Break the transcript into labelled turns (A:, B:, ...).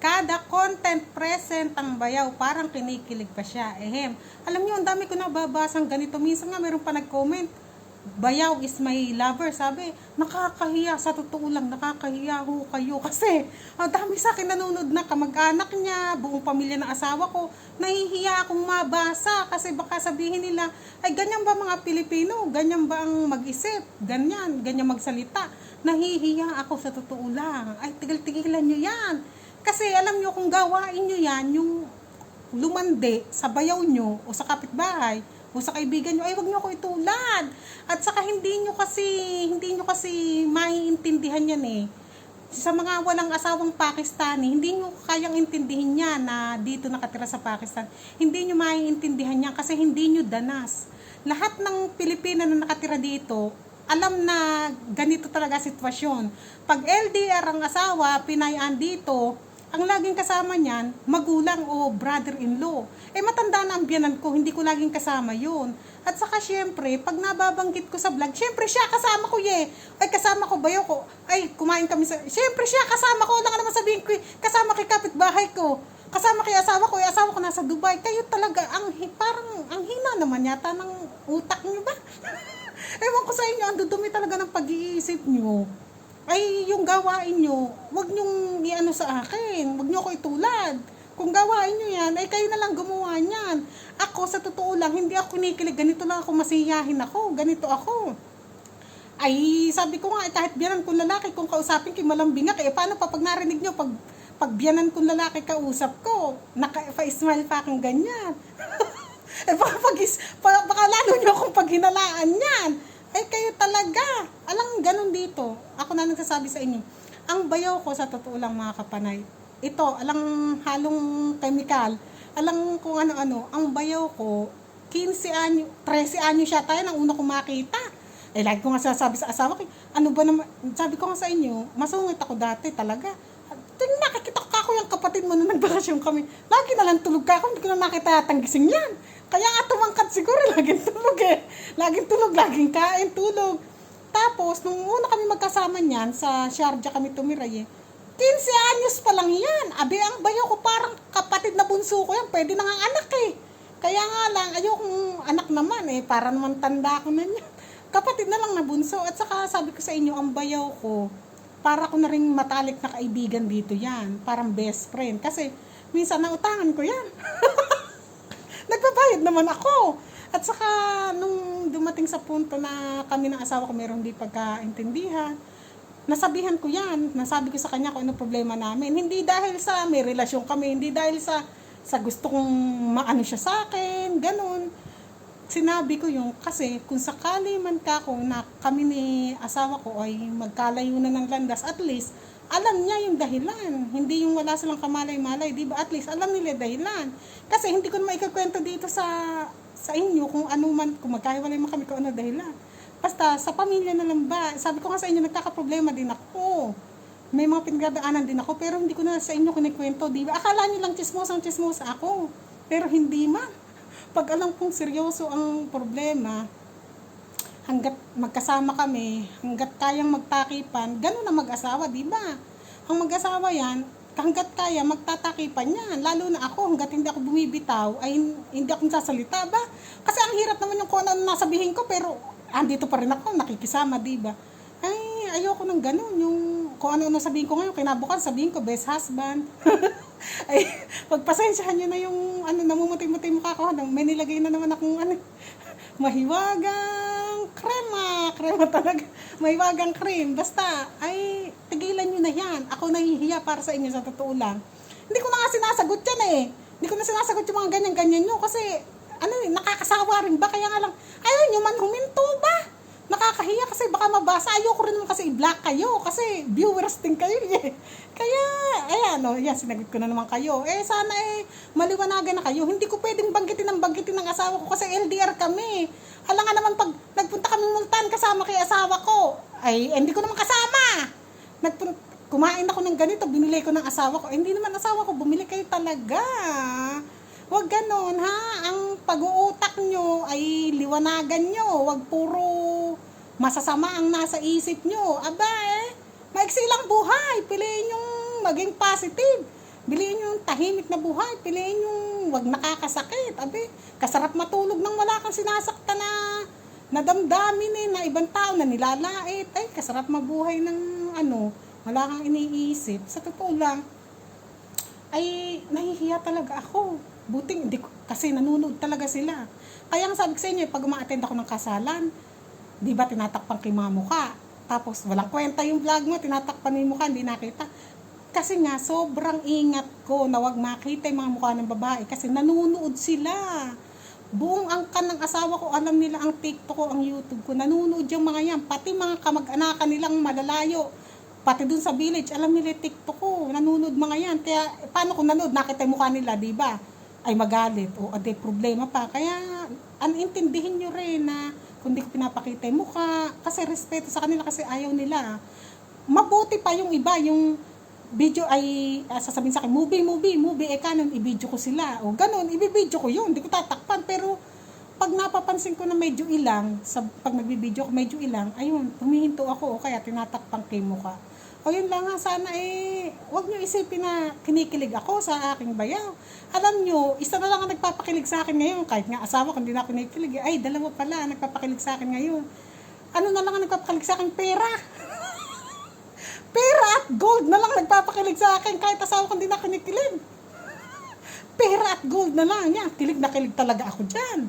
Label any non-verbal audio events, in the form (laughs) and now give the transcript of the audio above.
A: Kada content present ang bayaw, parang kinikilig pa siya. Ehem. Alam niyo, ang dami ko nababasang ganito. Minsan nga, meron pa nag-comment, bayaw is my lover. Sabi, nakakahiya. Sa totoo lang, nakakahiya ho kayo. (laughs) Kasi, ang dami sa akin nanonood na kamag-anak niya, buong pamilya ng asawa ko. Nahihiya akong mabasa. Kasi baka sabihin nila, ay ganyan ba mga Pilipino? Ganyan ba ang mag-isip? Ganyan, ganyan magsalita. Nahihiya ako sa totoo lang. Ay, tigil-tigilan nyo yan. Kasi alam nyo kung gawain nyo yan, yung lumande sa bayaw nyo o sa kapitbahay o sa kaibigan nyo, ay wag nyo ako itulad. At saka hindi nyo kasi, hindi nyo kasi maiintindihan yan eh. Sa mga walang asawang Pakistani, hindi nyo kayang intindihin yan na dito nakatira sa Pakistan. Hindi nyo maiintindihan yan kasi hindi nyo danas. Lahat ng Pilipina na nakatira dito, alam na ganito talaga sitwasyon. Pag LDR ang asawa, pinayaan dito, ang laging kasama niyan, magulang o brother-in-law. Eh matanda na ang biyanan ko, hindi ko laging kasama yun. At saka syempre, pag nababanggit ko sa vlog, syempre siya kasama ko ye. Ay kasama ko bayo ko. Ay kumain kami sa... Syempre siya kasama ko. Wala ka naman sabihin ko, eh, kasama kay kapitbahay ko. Kasama kay asawa ko, yung asawa ko nasa Dubai. Kayo talaga, ang parang ang hina naman yata ng utak niyo ba? (laughs) Ewan ko sa inyo, ang dudumi talaga ng pag-iisip niyo ay yung gawain nyo, wag nyong iano sa akin, wag nyo ako itulad. Kung gawain nyo yan, ay kayo na lang gumawa niyan. Ako, sa totoo lang, hindi ako kinikilig, ganito lang ako, masiyahin ako, ganito ako. Ay, sabi ko nga, eh, kahit biyanan kong lalaki, kung kausapin kay malambing nga, eh, paano pa pag narinig nyo, pag, pag biyanan kong lalaki kausap ko, naka-smile pa akong ganyan. (laughs) eh, baka, pag, baka lalo nyo akong paghinalaan yan. Talaga. Alang ganun dito. Ako na nagsasabi sa inyo. Ang bayaw ko sa totoo lang mga kapanay. Ito, alang halong chemical. Alang kung ano-ano. Ang bayaw ko, 15 anyo, 13 anyo siya tayo nang una ko makita. Eh, lagi ko nga sasabi sa asawa ko, ano ba naman, sabi ko nga sa inyo, masungit ako dati talaga. Tingnan, nakikita ko kako yung kapatid mo na nagbakasyon kami. Lagi na lang tulog ka ako, hindi ko na nakita yatang gising yan. Kaya nga tumangkat siguro, (laughs) laging tulog eh. Laging tulog, laging kain, tulog. Tapos, nung una kami magkasama niyan, sa Sharjah kami tumira eh, 15 anyos pa lang yan. Abi, ang bayo ko parang kapatid na bunso ko yan. Pwede na nga anak eh. Kaya nga lang, ayokong anak naman eh. Para naman tanda ko na niya. (laughs) Kapatid na lang na bunso. At saka sabi ko sa inyo, ang bayaw ko, para ko na rin matalik na kaibigan dito yan. Parang best friend. Kasi, minsan nautangan ko yan. (laughs) Nagbabayad naman ako. At saka, nung dumating sa punto na kami ng asawa ko meron di pagkaintindihan, nasabihan ko yan. Nasabi ko sa kanya kung ano problema namin. Hindi dahil sa may relasyon kami, hindi dahil sa sa gusto kong maano siya sa akin, ganun. Sinabi ko yung kasi kung sakali man ka kung na kami ni asawa ko ay magkalayo na ng landas, at least alam niya yung dahilan. Hindi yung wala silang kamalay-malay, di ba? At least alam nila dahilan. Kasi hindi ko na maikakwento dito sa sa inyo kung ano man, kung magkahiwalay man kami kung ano dahilan. Basta sa pamilya na lang ba, sabi ko nga sa inyo, nagkakaproblema din ako. May mga pinagdadaanan din ako, pero hindi ko na sa inyo kinikwento, di ba? Akala niyo lang chismosang chismosa ako. Pero hindi man. Pag alam kong seryoso ang problema, hanggat magkasama kami, hanggat kayang magtakipan, ganun na mag-asawa, di ba? Ang mag-asawa yan, hanggat kaya, magtatakipan yan. Lalo na ako, hanggat hindi ako bumibitaw, ay hindi ako sasalita ba? Kasi ang hirap naman yung kung ano nasabihin ko, pero andito pa rin ako, nakikisama, di ba? Ay, ayoko ng ganun. Yung kung ano-ano sabihin ko ngayon, kinabukan sabihin ko, best husband. (laughs) ay, pagpasensyahan nyo na yung ano, namumuti-muti mukha ko. May nilagay na naman akong ano, (laughs) mahiwagang krema. Krema talaga. (laughs) Mahiwagang cream. Basta, ay, tigilan nyo na yan. Ako nahihiya para sa inyo sa totoo lang. Hindi ko na nga sinasagot yan eh. Hindi ko na sinasagot yung mga ganyan-ganyan nyo kasi, ano eh, nakakasawa rin ba? Kaya nga lang, ayaw nyo man huminto ba? Nakakahiya kasi baka mabasa. Ayoko rin naman kasi i-block kayo kasi viewers din kayo eh. (laughs) Kaya, ayan, no, yan, sinagot ko na naman kayo. Eh, sana eh, maliwanagan na kayo. Hindi ko pwedeng banggitin ng banggitin ng asawa ko kasi LDR kami. Hala nga naman pag nagpunta kami multan kasama kay asawa ko, ay, eh, hindi ko naman kasama. Nagpun kumain ako ng ganito, binili ko ng asawa ko. Eh, hindi naman asawa ko, bumili kayo talaga. Huwag ganon, ha? Ang pag-uutak nyo ay liwanagan nyo. Huwag puro masasama ang nasa isip nyo. Aba eh, maiksi lang buhay. Piliin yung maging positive. Biliin yung tahimik na buhay. Piliin yung wag nakakasakit. Abi, kasarap matulog nang wala kang sinasakta na nadamdamin eh, na ibang tao na nilalait. Ay, kasarap mabuhay ng ano, wala kang iniisip. Sa totoo lang, ay nahihiya talaga ako. Buting, hindi ko, kasi nanonood talaga sila. Kaya ang sabi ko sa inyo, pag uma-attend ako ng kasalan, di ba tinatakpan yung mga mukha. Tapos walang kwenta yung vlog mo, tinatakpan mo yung mukha, hindi nakita. Kasi nga, sobrang ingat ko na wag makita yung mga mukha ng babae kasi nanonood sila. Buong angkan ng asawa ko, alam nila ang TikTok ko, ang YouTube ko, nanonood yung mga yan. Pati mga kamag-anakan nilang malalayo. Pati dun sa village, alam nila yung TikTok ko, nanonood mga yan. Kaya, paano kung nanonood, nakita yung mukha nila, di ba? Ay magalit, o ade problema pa. Kaya, anintindihin nyo rin na kung di ko pinapakita yung mukha, kasi respeto sa kanila kasi ayaw nila. Mabuti pa yung iba, yung video ay uh, sasabihin sa akin, movie, movie, movie, eh kanon, i-video ko sila. O ganun, i-video ko yun, hindi ko tatakpan. Pero pag napapansin ko na medyo ilang, sa, pag nagbibideo ko medyo ilang, ayun, humihinto ako o kaya tinatakpang kay mukha. O yun lang nga, sana eh, wag nyo isipin na kinikilig ako sa aking bayaw. Alam nyo, isa na lang ang nagpapakilig sa akin ngayon, kahit nga asawa ko hindi na kinikilig, eh. ay, dalawa pala ang nagpapakilig sa akin ngayon. Ano na lang ang nagpapakilig sa akin? Pera! (laughs) Pera at gold na lang nagpapakilig sa akin kahit asawa ko hindi na kinikilig. (laughs) Pera at gold na lang. Yan, kilig na kilig talaga ako dyan.